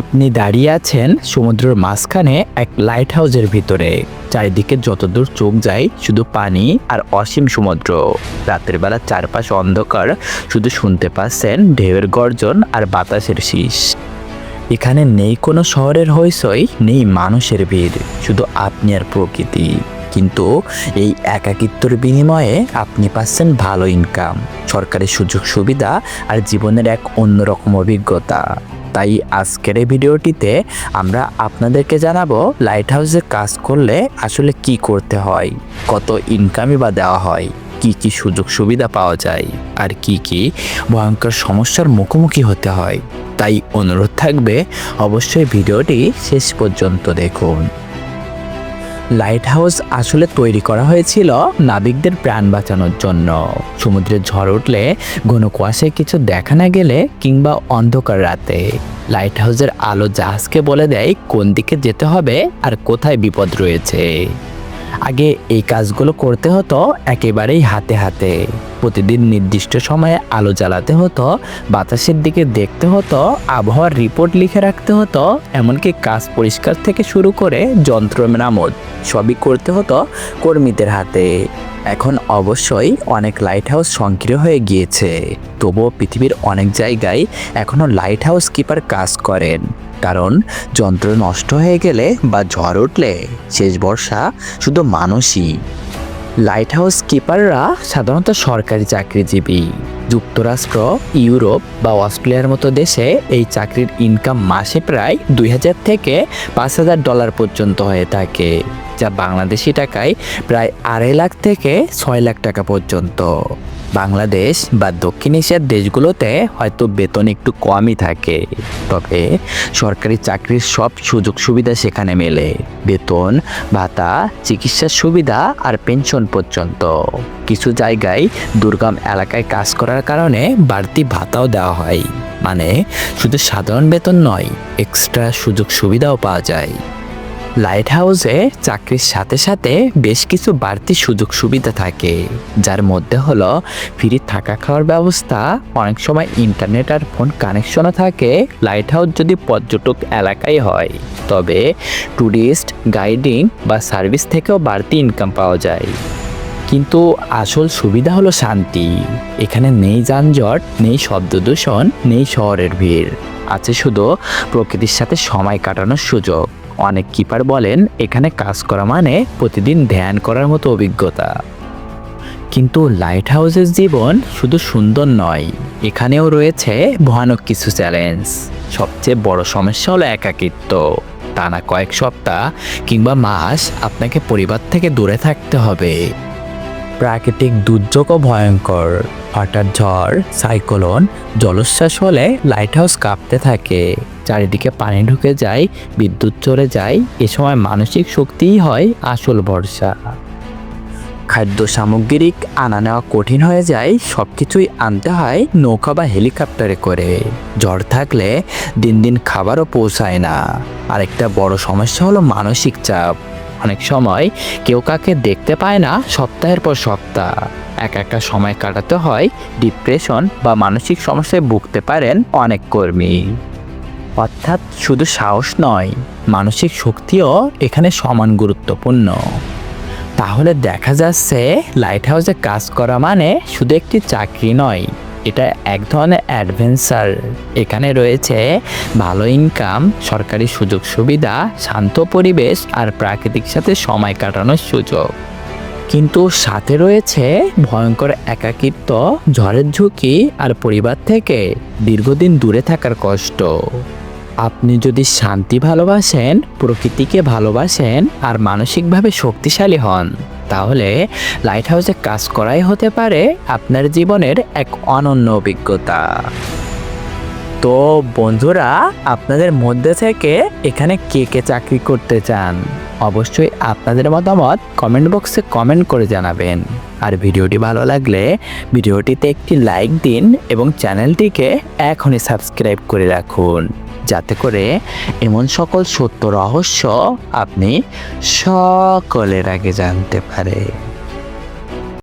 আপনি দাঁড়িয়ে আছেন সমুদ্রের মাঝখানে এক লাইট হাউসের ভিতরে। চারিদিকে যতদূর চোখ যায়, শুধু পানি আর অসীম সমুদ্র। রাতের বেলা চারপাশ অন্ধকার, শুধু শুনতে পাচ্ছেন ঢেউয়ের গর্জন আর বাতাসের শীষ। এখানে নেই কোনো শহরের হইসই নেই মানুষের ভিড়, শুধু আপনি আর প্রকৃতি। কিন্তু এই একাকিত্বর বিনিময়ে আপনি পাচ্ছেন ভালো ইনকাম সরকারি সুযোগ সুবিধা আর জীবনের এক অন্যরকম অভিজ্ঞতা। তাই আজকের এই ভিডিওটিতে আমরা আপনাদেরকে জানাব লাইট হাউসে কাজ করলে আসলে কি করতে হয়, কত ইনকামই বা দেওয়া হয়, কি কি সুযোগ সুবিধা পাওয়া যায়, আর কি কি ভয়ঙ্কর সমস্যার মুখোমুখি হতে হয়। তাই অনুরোধ থাকবে, অবশ্যই ভিডিওটি শেষ পর্যন্ত দেখুন। লাইট হাউস আসলে তৈরি করা হয়েছিল নাবিকদের প্রাণ বাঁচানোর জন্য। সমুদ্রে ঝড় উঠলে ঘন কুয়াশায় কিছু দেখা না গেলে কিংবা অন্ধকার রাতে। লাইট হাউসের আলো জাহাজকে বলে দেয় কোন দিকে যেতে হবে আর কোথায় বিপদ রয়েছে। আগে এই কাজগুলো করতে হতো একেবারেই হাতে হাতে। প্রতিদিন নির্দিষ্ট সময়ে আলো জ্বালাতে হতো, বাতাসের দিকে দেখতে হতো, আবহাওয়ার রিপোর্ট লিখে রাখতে হতো, এমনকি কাজ পরিষ্কার থেকে শুরু করে যন্ত্র মেরামত সবই করতে হতো কর্মীদের হাতে। এখন অবশ্যই অনেক লাইট হাউস সংকীর্ণ হয়ে গিয়েছে। তবুও পৃথিবীর অনেক জায়গায় এখনও লাইট হাউস কিপার কাজ করেন। কারণ যন্ত্র নষ্ট হয়ে গেলে বা ঝড় উঠলে শেষ বর্ষা শুধু মানুষই। লাইট হাউস কিপাররা সাধারণত সরকারি চাকরিজীবী। যুক্তরাষ্ট্র, ইউরোপ বা অস্ট্রেলিয়ার মতো দেশে এই চাকরির ইনকাম মাসে প্রায় দুই হাজার থেকে পাঁচ হাজার ডলার পর্যন্ত হয়ে থাকে। যা বাংলাদেশি টাকায় প্রায় আড়াই লাখ থেকে ছয় লাখ টাকা পর্যন্ত। বাংলাদেশ বা দক্ষিণ এশিয়ার দেশগুলোতে হয়তো বেতন একটু কমই থাকে, তবে সরকারি চাকরির সব সুযোগ সুবিধা সেখানে মেলে, বেতন, ভাতা, চিকিৎসার সুবিধা আর পেনশন পর্যন্ত। কিছু জায়গায় দুর্গম এলাকায় কাজ করার কারণে বাড়তি ভাতাও দেওয়া হয় মানে শুধু সাধারণ বেতন নয় এক্সট্রা সুযোগ সুবিধাও পাওয়া যায়। লাইট হাউসে চাকরির সাথে সাথে বেশ কিছু বাড়তি সুযোগ সুবিধা থাকে, যার মধ্যে হলো ফ্রি থাকা খাওয়ার ব্যবস্থা, অনেক সময় ইন্টারনেট আর ফোন কানেকশনও থাকে লাইট হাউস যদি পর্যটক এলাকায় হয়, তবে ট্যুরিস্ট গাইডিং বা সার্ভিস থেকেও বাড়তি ইনকাম পাওয়া যায়। কিন্তু আসল সুবিধা হলো শান্তি, এখানে নেই যানজট, নেই শব্দ দূষণ, নেই শহরের ভিড়, আছে শুধু প্রকৃতির সাথে সময় কাটানোর সুযোগ। অনেক কিপার বলেন, এখানে কাজ করা মানে প্রতিদিন ধ্যান করার মতো অভিজ্ঞতা। কিন্তু লাইট হাউসের জীবন শুধু সুন্দর নয়, এখানেও রয়েছে ভয়ানক কিছু চ্যালেঞ্জ সবচেয়ে বড় সমস্যা হলো একাকিত্ব। টানা কয়েক সপ্তাহ কিংবা মাস আপনাকে পরিবার থেকে দূরে থাকতে হবে। প্রাকৃতিক দুর্যোগও ভয়ঙ্কর। হঠাৎ ঝড়, সাইক্লোন, জলোচ্ছ্বাস হলে লাইট হাউস কাঁপতে থাকে। চারিদিকে পানি ঢুকে যায়, বিদ্যুৎ চলে যায়, এ সময় মানসিক শক্তিই হয় আসল ভরসা। খাদ্য সামগ্রিক আনা নেওয়া কঠিন হয়ে যায় সব কিছুই আনতে হয় নৌকা বা হেলিকপ্টারে করে। ঝড় থাকলে দিন দিন খাবারও পৌঁছায় না। আরেকটা বড় সমস্যা হলো মানসিক চাপ। অনেক সময় কেউ কাকে দেখতে পায় না সপ্তাহের পর সপ্তাহ। একা একা সময় কাটাতে হয় ডিপ্রেশন বা মানসিক সমস্যায় ভুগতে পারেন অনেক কর্মী। অর্থাৎ শুধু সাহস নয়, মানসিক শক্তিও এখানে সমান গুরুত্বপূর্ণ। তাহলে দেখা যাচ্ছে লাইট হাউসে কাজ করা মানে শুধু একটি চাকরি নয় এটা এক ধরনের অ্যাডভেঞ্চার এখানে রয়েছে ভালো ইনকাম সরকারি সুযোগ সুবিধা, শান্ত পরিবেশ আর প্রাকৃতিক সাথে সময় কাটানোর সুযোগ। কিন্তু সাথে রয়েছে ভয়ঙ্কর একাকিত্ব, ঝড়ের ঝুঁকি আর পরিবার থেকে দীর্ঘদিন দূরে থাকার কষ্ট। আপনি যদি শান্তি ভালোবাসেন, প্রকৃতিকে ভালোবাসেন আর মানসিকভাবে শক্তিশালী হন তাহলে লাইট হাউসে কাজ করাই হতে পারে আপনার জীবনের এক অনন্য অভিজ্ঞতা। তো বন্ধুরা, আপনাদের মধ্যে থেকে এখানে কে কে চাকরি করতে চান, অবশ্যই আপনাদের মতামত কমেন্ট বক্সে কমেন্ট করে জানাবেন। আর ভিডিওটি ভালো লাগলে ভিডিওটিতে একটি লাইক দিন এবং চ্যানেলটিকে এখনই সাবস্ক্রাইব করে রাখুন। যাতে করে এমন সকল সত্য রহস্য আপনি সকলের আগে জানতে পারে।